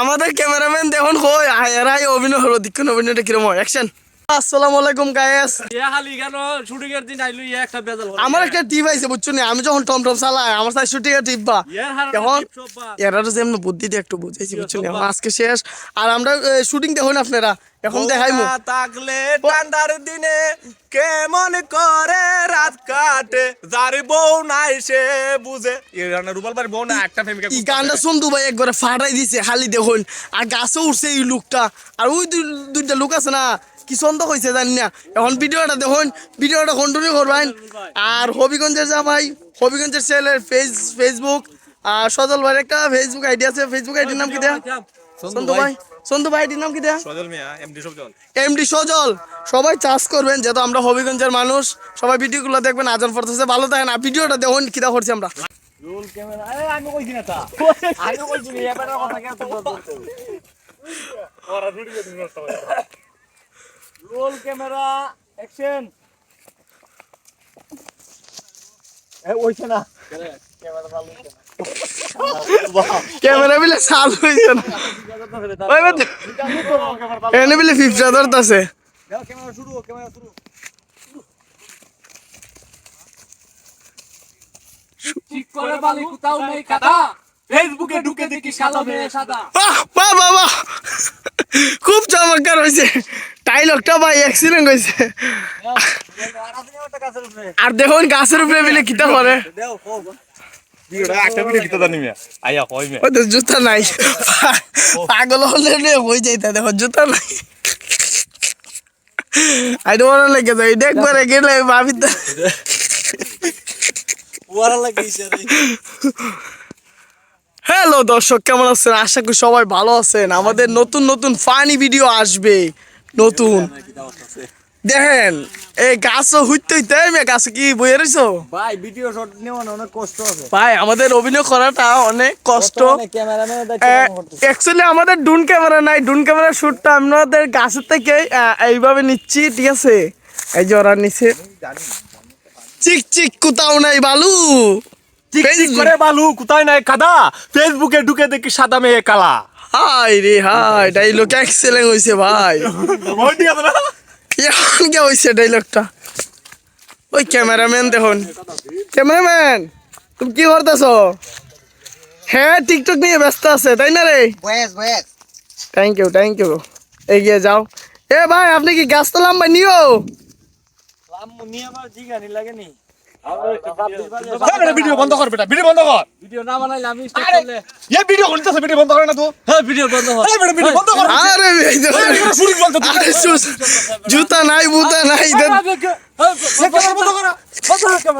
আমাদের ক্যামেরাম্যান দেখুন কই? এরাই অভিনয় হলো দীক্ষণ অভিনয়টা কিরম হয়। অ্যাকশন আসসালামু আলাইকুম গায়েস শুটিং এর দিন আইলু একটা বেজাল আমার একটা টিপ আইছে বুঝছ নি? আমি যখন টম টম চালাই আমার সাথে শুটিং এর টিপ বা। এখন। এরা তো যেমন বুদ্ধি দিয়ে একটু বুঝাইছি বুঝছ না? আজকে শেষ। আর আমরা শুটিং দেখুন আপনারা। এখন দেখাইমু। বউটা থাকলে ঠান্ডার দিনে কেমন করে রাত কাটে? যার বউ নাই সে বুঝে। এ রানা রুবাল বাড়ি বউ না একটা প্রেমিকা এই গানটা সন্তু ভাই একবারে ফাটাই দিছে খালি দেখুন। আর গাছে উঠছে এই লুকটা। আর ওই দুই- দুইটা লুক আছে না কি ছন্দ হয়েছে জানি না। এখন ভিডিওটা দেখুন ভিডিওটা কন্টিনিউ করবেন। আর হবিগঞ্জের যা ভাই হবিগঞ্জের ছেলের ফেস ফেসবুক আর সজল ভাইয়ের একটা ফেসবুক আইডি আছে। ফেসবুক আইডির নাম কি দেয়া? সন্তু ভাই। সন্তু ভাই নাম কি দেয়া? সজল মিয়া এমডি সবজন এমডি সজল। সবাই চাষ করবেন যেহেতু আমরা হবিগঞ্জের মানুষ। সবাই ভিডিওগুলো দেখবেন আজান পড়তেছে ভালো থাকেন আর ভিডিওটা দেখুন কিটা করছি আমরা। রোল ক্যামেরা আরে আমি কইছি না তা। আমি কইছি না কথা কেন বলতে ওরা এর দিন নষ্ট করে রোল ক্যামেরা অ্যাকশন এ ওইছে না। ক্যামেরা চালু ক্যামেরা বিলে চালু হয়েছে না। এনে বিলে খুব চমৎকার হয়েছে ডাইলগটা ভাই অ্যাক্সিডেন্ট হয়েছে আর দেখুন গাছের উপরে মিলে কিতা করে জুতা নাই। পাগল হলে হয়ে যাইতা দেখো জুতা নাই। আইডো মনে লেগে যায় দেখ করে গেলে লাগাইছে রে। হ্যালো দর্শক কেমন আছেন? আশা করি সবাই ভালো আছেন। আমাদের নতুন নতুন ফানি ভিডিও আসবে। নতুন। দেখেন এই গাছ হইতে হইতে আমি গাছে কি বইয়ে রইছো? ভাই ভিডিও শট নেওয়া অনেক কষ্ট আছে। ভাই আমাদের অভিনয় করাটা অনেক কষ্ট। অ্যাকচুয়ালি আমাদের ডুন ক্যামেরা নাই। ডুন ক্যামেরা শুটটা আমাদের গাছের থেকে এইভাবে নিচ্ছি ঠিক আছে? এই যে ওরা নিচে চিক চিক কোথাও নাই বালু। ঠিক করে বালু কোথায় নাই কাদা? ফেসবুকে ঢুকে দেখি সাদা মেয়ে কালা। হাই রে হাই ডাইলগ এক্সেলেন্ট হইছে ভাই। ওই ঠিক আছে না? এখন কে হইছে ডাইলগটা ওই ক্যামেরাম্যান দেখুন। ক্যামেরাম্যান তুমি কি করতেছ হ্যাঁ টিকটক নিয়ে ব্যস্ত আছে তাই না রে? থ্যাংক ইউ থ্যাংক ইউ এগিয়ে যাও। এ ভাই আপনি কি গাছটা লম্বা নিও? লাম্বা নিয়ে আবার জিগানি লাগেনি? ভিডিও বন্ধ কর বেটা ভিডিও বন্ধ কর। ভিডিও না বানাইলে আমি আরে! করলে। এ ভিডিও করতেছে ভিডিও বন্ধ করে না তো? হ্যাঁ ভিডিও বন্ধ এই বেটা ভিডিও বন্ধ কর। আরে এই যে- শুরু বলতে আরে জুতা নাই বুতা নাই ক্যামেরা বন্ধ করা বন্ধ কর। ক্যামেরা